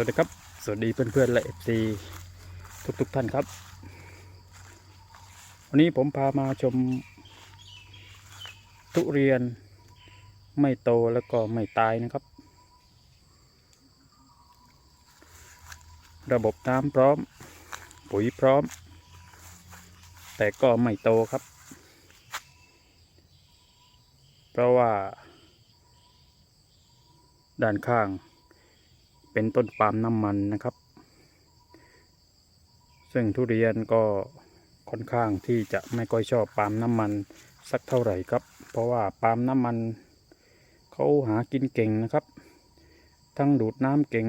วัสดีครับ สวัสดีเพื่อนๆและเอฟซีทุกๆทท่านครับ วันนี้ผมพามาชม ทุเรียนไม่โตแล้วก็ไม่ตายนะครับ ระบบน้ำพร้อม ปุ๋ยพร้อม แต่ก็ไม่โตครับ เพราะว่า ด้านข้าง เป็นต้นปาล์มน้ำมันนะครับ ซึ่งทุเรียนก็ค่อนข้างที่จะไม่ค่อยชอบปาล์มน้ำมันสักเท่าไหร่ครับ เพราะว่าปาล์มน้ำมันเขาหากินเก่งนะครับ ทั้งดูดน้ำเก่ง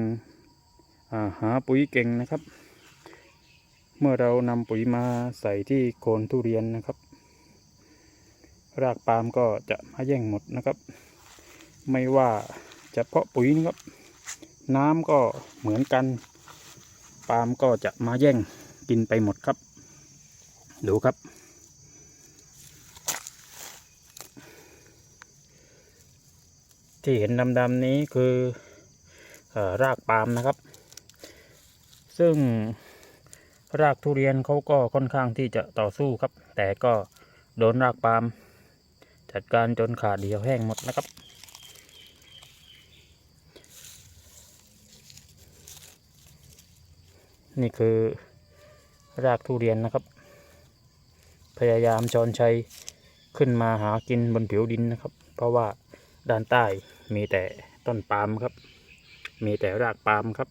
าหาปุ๋ยเก่งนะครับ เมื่อเรานำปุ๋ยมาใส่ที่โคนทุเรียนนะครับ รากปาล์มก็จะมาแย่งหมดนะครับ ไม่ว่าจะเพาะปุ๋ยนะครับ น้ำก็เหมือนกัน ปาล์มก็จะมาแย่งกินไปหมดครับ ดูครับ ที่เห็นดำๆนี้คือเออรากปาล์มนะครับ ซึ่งรากทุเรียนเขาก็ค่อนข้างที่จะต่อสู้ครับ แต่ก็โดนรากปาล์มจัดการจนขาดเดียวแห้งหมดนะครับ นี่คือรากทุเรียนนะครับ พยายามจอนชัยขึ้นมาหากินบนผิวดินนะครับ เพราะว่าด้านใต้มีแต่ต้นปาล์มครับ มีแต่รากปาล์มครับ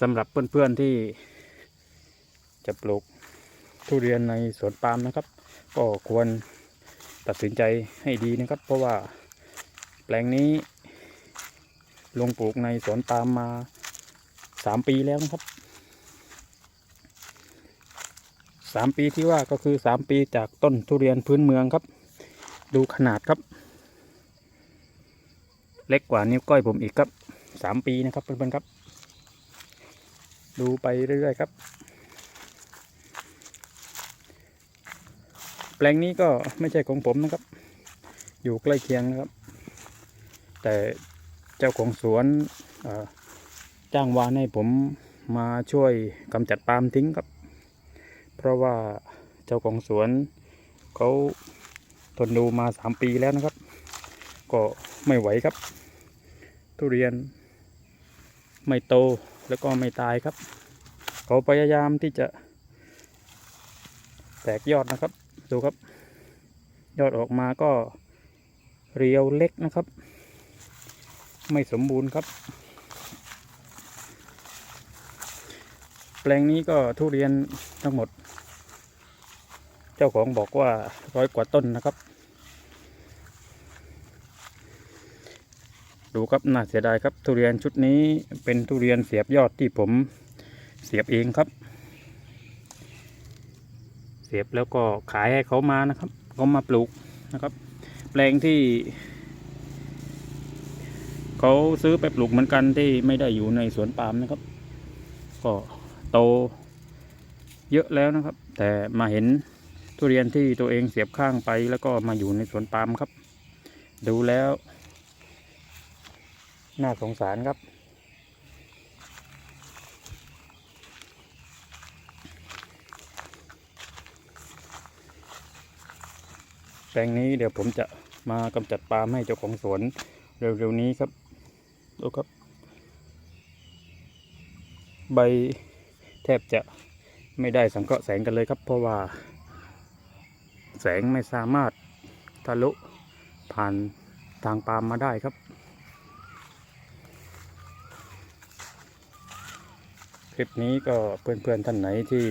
สำหรับเพื่อนๆที่จะปลูกทุเรียนในสวนปาล์มนะครับ ก็ควรตัดสินใจให้ดีนะครับ เพราะว่าแปลงนี้ลงปลูกในสวนปาล์มมา สามปีแล้วนะครับสามปีที่ว่าก็คือสามปีจากต้นทุเรียนพื้นเมืองครับ ดูขนาดครับ เล็กกว่านิ้วก้อยผมอีกครับสามปีนะครับเพื่อนๆครับ ดูไปเรื่อยๆครับ แปลงนี้ก็ไม่ใช่ของผมนะครับ อยู่ใกล้เคียงนะครับ แต่เจ้าของสวนเอ่อ จ้างวานให้ผมมาช่วยกำจัดปาล์มทิ้งครับ เพราะว่าเจ้าของสวนเขาทนดูมาสามปีแล้วนะครับ ก็ไม่ไหวครับ ทุเรียนไม่โตแล้วก็ไม่ตายครับ เขาพยายามที่จะแตกยอดนะครับ ดูครับ ยอดออกมาก็เรียวเล็กนะครับ ไม่สมบูรณ์ครับ ปลงนี้ก็ทุเรียนทั้งหมด เจ้าของบอกว่าร้อยกว่าต้นนะครับ ดูครับน่าเสียดายครับทุเรียนชุดนี้เป็นทุเรียนเสียบยอดที่ผมเสียบเองครับ เสียบแล้วก็ขายให้เขามานะครับเขามาปลูกนะครับ แปลงที่เขาซื้อไปปลูกเหมือนกันที่ไม่ได้อยู่ในสวนปาล์มนะครับ ก็ โตเยอะแล้วนะครับ แต่มาเห็นทุเรียนที่ตัวเองเสียบข้างไปแล้วก็มาอยู่ในสวนปาล์มครับ ดูแล้ว น่าสงสารครับแปลงนี้เดี๋ยวผมจะมากำจัดปาล์มให้เจ้าของสวนเร็วๆนี้ครับดูครับ ใบ แทบจะไม่ได้สังเคราะห์แสงกันเลยครับ เพราะว่า แสงไม่สามารถทะลุผ่านทางปาล์มมาได้ครับ คลิปนี้ก็เพื่อนๆท่านไหนที่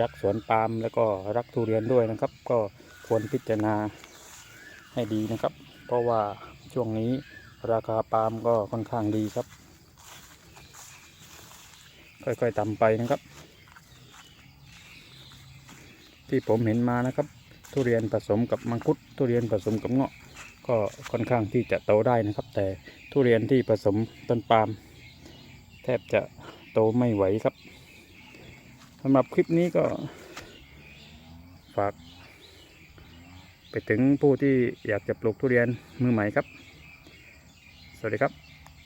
รักสวนปาล์มแล้วก็รักทุเรียนด้วยนะครับ ก็ควรพิจารณาให้ดีนะครับ เพราะว่าช่วงนี้ ราคาปาล์มก็ค่อนข้างดีครับ ค่อยๆต่ำไปนะครับ ที่ผมเห็นมานะครับ ทุเรียนผสมกับมังคุด ทุเรียนผสมกับเงาะ ก็ค่อนข้างที่จะโตได้นะครับ แต่ทุเรียนที่ผสมต้นปาล์มแทบจะโตไม่ไหวครับสำหรับคลิปนี้ก็ฝากไปถึงผู้ที่อยากจะปลูกทุเรียนมือใหม่ครับ วัสดีครับ